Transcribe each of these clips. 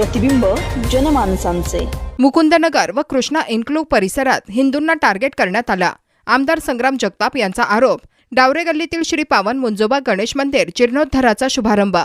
प्रतिबिंब जनमानसांचे. मुकुंदनगर व कृष्णा इन्क्लूव परिसरात हिंदूंना टार्गेट करण्यात आला. आमदार संग्राम जगताप यांचा आरोप डावरे गल्लीतील श्री पावन मुंजोबा गणेश मंदिर जीर्णोद्धाराचा शुभारंभ.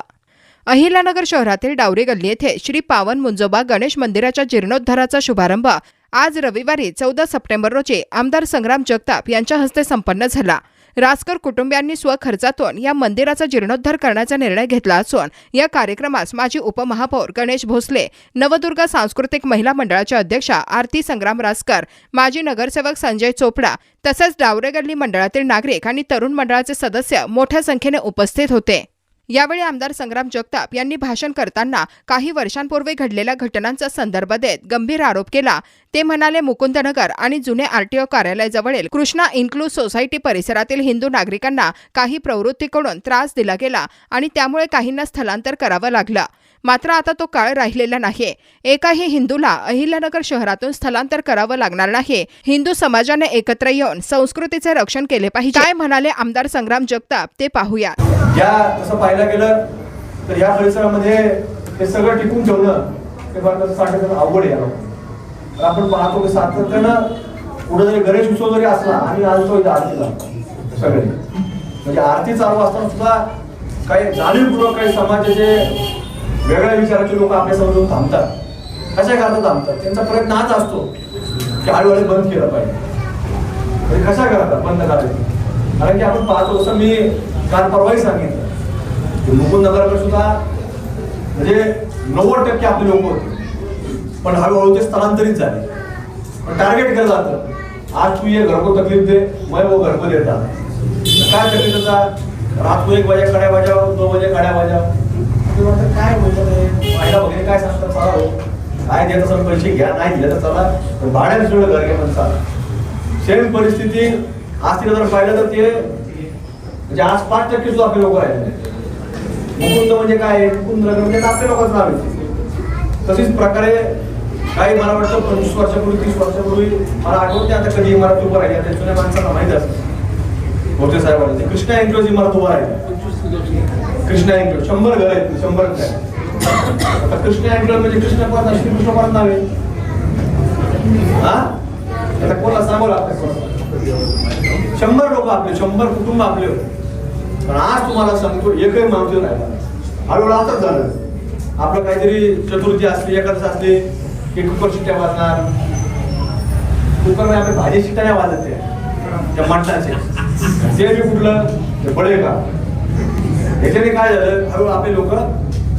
अहिलानगर शहरातील डावरे गल्ली येथे श्री पावन मुंजोबा गणेश मंदिराच्या जीर्णोद्धाराचा शुभारंभ आज रविवारी चौदा सप्टेंबर रोजी आमदार संग्राम जगताप यांच्या हस्ते संपन्न झाला. रासकर कुटुंबियांनी स्वखर्चातून या मंदिराचा जीर्णोद्धार करण्याचा निर्णय घेतला असून या कार्यक्रमास माजी उपमहापौर गणेश भोसले नवदुर्गा सांस्कृतिक महिला मंडळाच्या अध्यक्षा आरती संग्राम रासकर माजी नगरसेवक संजय चोपडा तसेच डावरेगल्ली मंडळातील नागरिक आणि तरुण मंडळाचे सदस्य मोठ्या संख्येने उपस्थित होते. यावेळी आमदार संग्राम जगताप यांनी भाषण करताना काही वर्षांपूर्वी घडलेल्या घटनांचा संदर्भ देत गंभीर आरोप केला. ते म्हणाले मुकुंदनगर आणि जुने आरटीओ कार्यालयाजवळील कृष्णा इन्क्लूज सोसायटी परिसरातील हिंदू नागरिकांना काही प्रवृत्तीकडून त्रास दिला गेला आणि त्यामुळे काहींना स्थलांतर करावं लागलं. मात्र आता तो काळ राहिलेला नाही एकाही हिंदूला अहिल्यानगर शहरातून स्थलांतर करावं लागणार नाही. हिंदू समाजाने एकत्र येऊन संस्कृतीचे रक्षण केले पाहिजे. काय म्हणाले आमदार संग्राम जगताप ते पाहूया. या तसं पाहायला गेलं तर या परिसरामध्ये हे सगळं टिकून ठेवणं हे फार अवघड आहे आपण पाहतो की सातत्यानं पुढे जरी गणेश उत्सव जरी असला आणि आणतो इथं आरतीला सगळे. म्हणजे आरती चालू असताना सुद्धा काही जाणीवपूर्वक काही समाजाचे वेगळ्या विचाराचे लोक आपल्यासमोर येऊन थांबतात. कशा करता थांबतात? त्यांचा प्रयत्न हाच असतो की हळूहळू बंद केलं पाहिजे. म्हणजे कशा करता? बंद करायचं कारण की आपण पाहतो असं मी काल परवाही सांगितलं की मुकुंद नगरकडे सुद्धा म्हणजे नव्वद टक्के आपले लोक होते. पण हळूहळू ते स्थलांतरित झाले. पण टार्गेट केलं जातं. आज तू ये घर को तकलीफ दे मैं वो घर को देता काय तकलीफ देता रात को एक बजे कड्या बजाव दो बजे कड्या बजाव मी म्हटलं काय म्हणजे बोलतो रे महिला वगैरे काय सांगतात चला हो काय देत असेल पैसे घ्या नाही दिले तर चला पण भाड्याने सोडलं घर घ्या पण चाला सेम परिस्थिती आज तिला जर पाहिलं तर ते म्हणजे आज पाच टक्के सुद्धा आपले लोक आहेत मुकुंद म्हणजे काय? आहे? मुकुंद नगर म्हणजे आपल्या लोकांचं नाव येते तशीच प्रकारे काही मला वाटतं पंचवीस वर्षापूर्वी तीस वर्षापूर्वी मला आठवते आता कधी इमारत उभं राहिली आता जुन्या माणसांना माहीत असतं मोठे साहेबांना कृष्णा एन्क्लोज इमारत उभं राहिली. कृष्णा एन्क्लोज शंभर घर आहेत शंभर घर. आता कृष्णा एन्क्लोज म्हणजे कृष्ण परत श्रीकृष्ण परत नाव आहे? हा? आता कोणाला सांगू लागतं शंभर लोक आपले शंभर कुटुंब आपले पण आज तुम्हाला सांगतो एकही माणूस नाही राहिला हळूहळू असंच झालं. आपलं काहीतरी चतुर्थी असली एकादश असली की कुकर शिट्ट्या वाजणार. कुकर आपले भाजी शिट्ट्या नाही वाजत त्या. मटणाचे ते बी कुठलं ते बळे का याच्याने काय झालं हळूहळू आपले लोक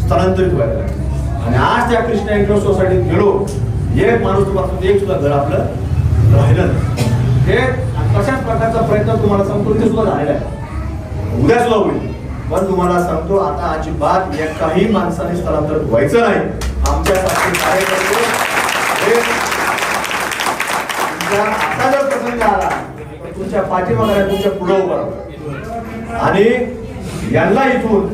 स्थलांतरित व्हायला लागले. आणि आज त्या कृष्णा एन्क्लोज सोसायटीत गेलो एक माणूस तुम्हाला एक सुद्धा घर आपलं राहिलं हे तशाच प्रकारचा प्रयत्न तुम्हाला सांगतो ते सुद्धा झालेला आहे उद्या सुद्धा होईल पण तुम्हाला सांगतो आता अजिबात एकाही माणसाने स्थलांतरित व्हायचं नाही आमच्यासारखे कार्यकर्ते हे आता जर प्रसंग आला तुमच्या पाठीमागे तुमच्यापुढे उभा आणि यांना इथून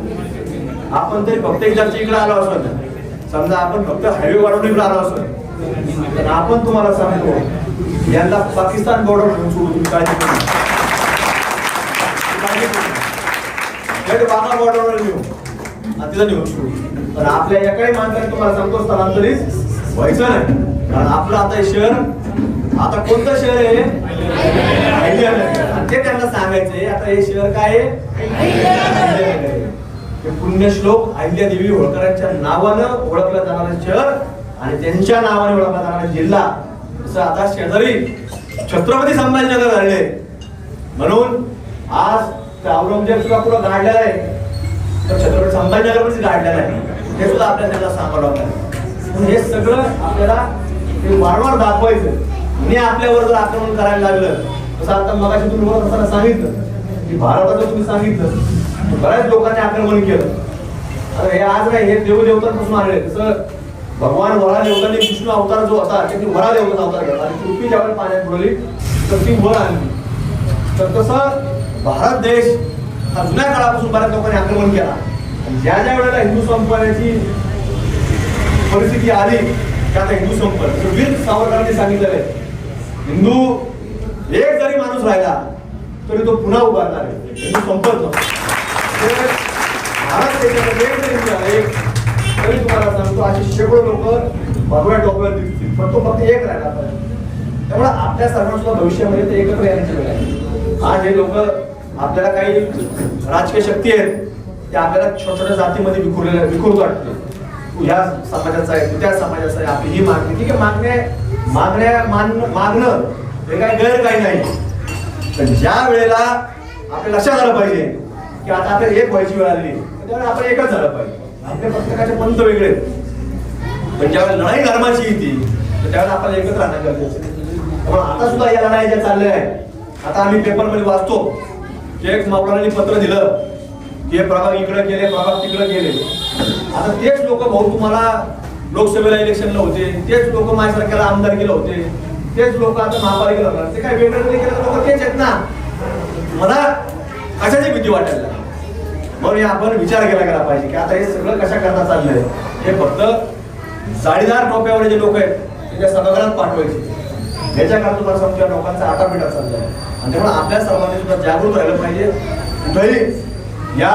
आपण तरी फक्त एकदाच्या इकडे आलो असत समजा आपण फक्त हायवे वाढवून इकडे आलो असत तर आपण तुम्हाला सांगतो यांना पाकिस्तान बॉर्डर घेऊन सोडू काळजी करू बागा बॉर्डरवर नेऊ तिथं नेऊन सोडू पण आपल्या एकाही माणसाने तुम्हाला सांगतो स्थलांतरित व्हायचं नाही. कारण आपलं आता शहर आता कोणतं शहर आहे. अहिल्यानगर. ते त्यांना सांगायचंय आता हे शहर काय आहे? पुण्य श्लोक हे पुण्यश्लोक अहिल्यादेवी होळकरांच्या नावानं ओळखलं जाणारं शहर आणि त्यांच्या नावाने ओळखला जाणारा जिल्हा. जसं आता शेजारी छत्रपती संभाजीनगर झाले म्हणून आज औरंगजेब सुद्धा पुढे गाडलेला आहे. तर छत्रपती संभाजीनगर पण गाडलेला आहे. हे सुद्धा आपल्याला त्यांना सांगावं लागतं हे सगळं आपल्याला ते वारंवार दाखवायचं. मी आपल्यावर जर आक्रमण करायला लागलं जसं आता मगाशी तुम्ही बोलत असताना सांगितलं? की भारताचं तुम्ही सांगितलं. बऱ्याच लोकांनी आक्रमण केलं. अरे हे आज नाही हे देव देवतांपासून आले जसं भगवान वरा देवतांनी विष्णू अवतार जो होता त्याची वरा देवता अवतार घेतला आणि पृथ्वी ज्यावेळी पाण्यात बुडली तर ती वर आणली तर तसं भारत देश हा जुन्या काळापासून बऱ्याच लोकांनी आक्रमण केला. आणि ज्या ज्या वेळेला हिंदू संपवण्याची परिस्थिती आली त्या आता हिंदू संपल. वीर सावरकरांनी सांगितलेलं आहे हिंदू एक जरी माणूस राहिला तरी तो पुन्हा उभारणार आहे. हिंदू संपत नसतो भारत देशामध्ये एक जरी हिंदू एक तरी तुम्हाला सांगतो असे शेकडो लोक भगव्या डोक्यावर दिसतील पण तो फक्त एक राहिला पाहिजे त्यामुळे आपल्या सर्वांसुद्धा भविष्यामध्ये ते एकत्र येण्याची वेळ आहे. आज हे लोक आपल्याला काही राजकीय शक्ती आहेत ते आपल्याला छोट्या छोट्या जातीमध्ये विखुरलेल्या विखुरत वाटते. तू ह्या समाजाचा आहे तू त्या समाजाचा आहे आपली ही मागणी. ठीक आहे मागण्या मागण्या मान मागणं हे काय गैर काही नाही. पण ज्या वेळेला आपल्या लक्षात आलं पाहिजे की आता आपल्याला एक व्हायची वेळ आली त्यावेळेला आपण एकच झालं पाहिजे. आपल्या प्रत्येकाचे पंत वेगळे पण ज्यावेळेला लढाई धर्माची येते तर त्यावेळेला आपल्याला एकत्र राहणं गरजेचं आहे. त्यामुळे आता सुद्धा या लढाई ज्या चालल्या आहेत आता आम्ही पेपरमध्ये वाचतो की एक मौलानांनी पत्र दिलं की हे प्रभाग इकडे गेले प्रभाग तिकडे गेले. आता तेच लोक भाऊ तुम्हाला लोकसभेला इलेक्शनला होते तेच लोक माझ्यासारख्याला आमदार केलं होते. तेच लोक आता महापालिकेला ते काय वेट नाही केलं लोक तेच आहेत ना. मला कशाची भीती वाटायला म्हणून आपण विचार केला गेला पाहिजे की आता हे सगळं कशा करता चाललंय? हे फक्त जाळीदार टोप्यावर जे लोक आहेत त्यांच्या सभागृहात पाठवायचे. याच्या कारण तुम्हाला समजा लोकांचा आटापिटा चाललाय. आणि त्यामुळे आपल्या सर्वांनी सुद्धा जागृत राहिलं पाहिजे. कुठेही या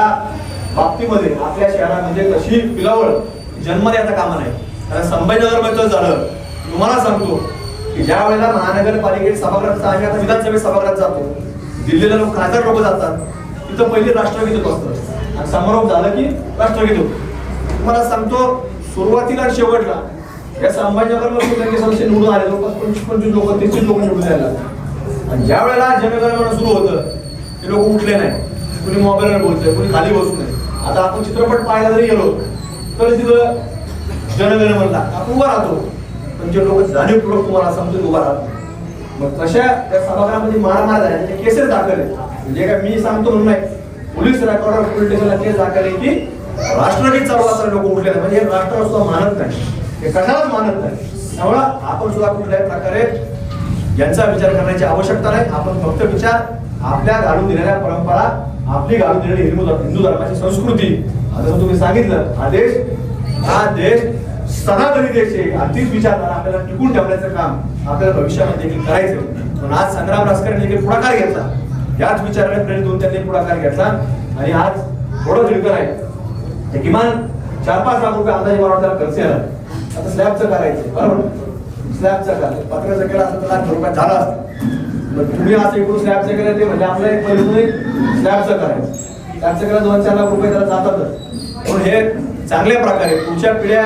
बाबतीमध्ये आपल्या शहरामध्ये कशी पिलावळ जन्म द्यायचा कामा नाही. कारण संभाजीनगरमध्ये झालं तुम्हाला सांगतो की ज्या वेळेला महानगरपालिकेत सभागृहात आम्ही आता विधानसभेत सभागृहात जातो दिल्लीला लोक खासदार लोक जातात तिथं पहिले राष्ट्रगीत होत असतं आणि समारोप झालं की राष्ट्रगीत होतं तुम्हाला सांगतो सुरुवातीला आणि शेवटला या संभाजीनगर त्यांचे निवडून आले लोक पंचवीस पंचवीस लोक तीस लोक निवडून यायला आणि ज्या वेळेला जनगणना सुरू होतं ते लोक उठले नाही. कुणी मोबाईलवर बोलतोय कुणी खाली बसू नये आता आपण चित्रपट पाहायला जरी गेलो तर तिथं जनगणमनला आपण उभा राहतो. पण जे लोक जाणीवपूर्वक तुम्हाला समजून उभा राहतात. मग तशा त्या सभागृहामध्ये मारामार झाल्या त्याचे केसेस दाखल आहेत. म्हणजे काय मी सांगतो म्हणून नाही. पोलीस रेकॉर्डर पोलीस स्टेशनला केस दाखल आहे की राष्ट्रगीत चालू असणारे लोक उठले म्हणजे हे राष्ट्र सुद्धा मानत नाही. हे कशालाच मानत नाही. त्यामुळं आपण सुद्धा कुठल्याही प्रकारे यांचा विचार करण्याची आवश्यकता नाही. आपण फक्त विचार आपल्या घालून दिलेल्या परंपरा आपली घालून दिलेली हिंदू हिंदू धर्माची संस्कृती. आता तुम्ही सांगितलं हा देश हा देश सनातनी देश आहे अतिच विचारधारा आपल्याला टिकून ठेवण्याचं काम आपल्याला भविष्यामध्ये देखील करायचं पण आज संग्राम रासकर देखील पुढाकार घेतला. याच विचाराने प्रेरित होऊन त्यांनी पुढाकार घेतला. आणि आज थोडं दिलकर आहे. ते किमान चार पाच लाख रुपये अंदाजे मला वाटतं खर्च येणार. आता स्लॅबचं करायचं बरोबर? स्लॅबचं करायचं पत्राचं केलं असतं तर लाख रुपये झाला असतं. तुम्ही असं एकूण स्लॅबचं केलं ते म्हणजे आपलं एक पहिले स्लॅबचं करायचं स्लॅबचं केलं दोन चार लाख रुपये त्याला जातातच. पण हे चांगल्या प्रकारे पुढच्या पिढ्या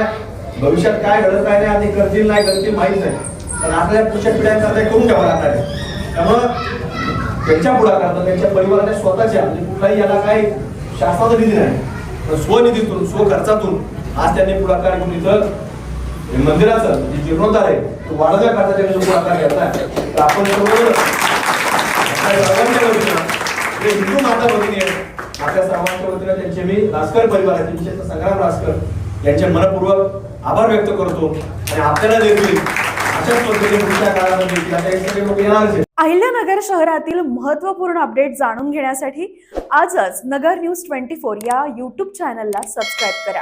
भविष्यात काय घडत काय नाही आणि करतील नाही करतील माहीत नाही. पण आपल्या पुढच्या पिढ्यांचा हे करून ठेवा लागणार आहे. त्यामुळं त्यांच्या पुढाकारात त्यांच्या परिवाराने स्वतःच्या म्हणजे कुठलाही याला काही शासनाचा निधी नाही. पण स्वनिधीतून स्वखर्चातून आज त्यांनी पुढाकार घेऊन इथं मंदिराचं जे जीर्णोद्धार आहे तो वाढवण्याकरता त्यांनी पुढाकार घेतला तर आपण हिंदू माता भगिनी आहेत आपल्या सर्वांच्या वतीनं त्यांचे मी रासकर परिवाराचे विशेषतः संग्राम रासकर यांचे मनपूर्वक आभार व्यक्त करतो आणि आपल्याला देखील अशाच पद्धतीने पुढच्या काळामध्ये अहिल्यानगर शहरातील महत्त्वपूर्ण अपडेट जाणून घेण्यासाठी आजच नगर न्यूज ट्वेंटी फोर या यूट्यूब चॅनलला सबस्क्राईब करा.